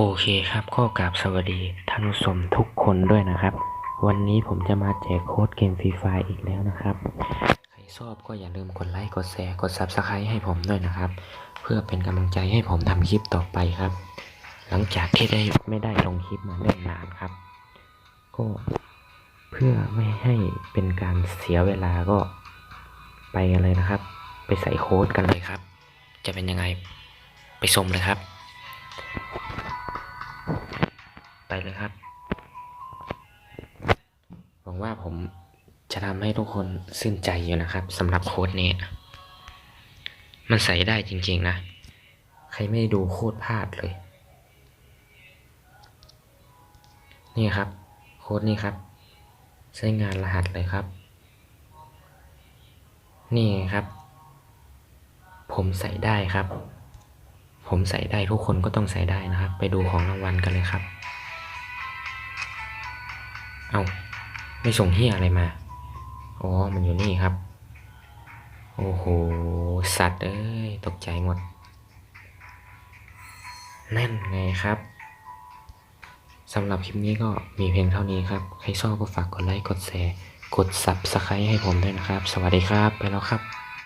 โอเคครับก็กราบสวัสดีท่านผู้ชมทุกคนด้วยนะครับ วันนี้ผมจะมาแจกโค้ดเกมฟรีไฟอีกแล้วนะครับ ใครชอบก็อย่าลืมกดไลค์กดแชร์กด Subscribe ให้ผมด้วยนะครับ เพื่อเป็นกำลังใจให้ผมทำคลิปต่อไปครับ หลังจากที่ได้ไม่ได้ลงคลิปมาเนิ่นนานครับ ก็เพื่อไม่ให้เป็นการเสียเวลาก็ไปกันเลยนะครับ ไปใส่โค้ดกันเลยครับ จะเป็นยังไงไปชมเลยครับ ไปเลยครับ หวังว่าผมจะทำให้ทุกคนสิ้นใจอยู่นะครับสำหรับโค้ดนี้ มันใส่ได้จริงๆนะ ใครไม่ดูโคตรพลาดเลย นี่ครับ โค้ดนี้ครับ ใช้งานรหัสเลยครับ นี่ครับ ผมใส่ได้ครับผมใส่ได้ทุกคนก็ต้องใส่ได้นะครับ ไปดูของรางวัลกันเลยครับ เอาไม่ส่งเฮียอะไรมา อ๋อ มันอยู่นี่ครับ โอ้โห สัตว์เอ้ย ตกใจหมด นั่นไงครับสำหรับคลิปนี้ก็มีเพียงเท่านี้ครับ ใครชอบก็ฝากกดไลค์ กดแชร์ กด Subscribe ให้ผมด้วยนะครับ สวัสดีครับ ไปแล้วครับ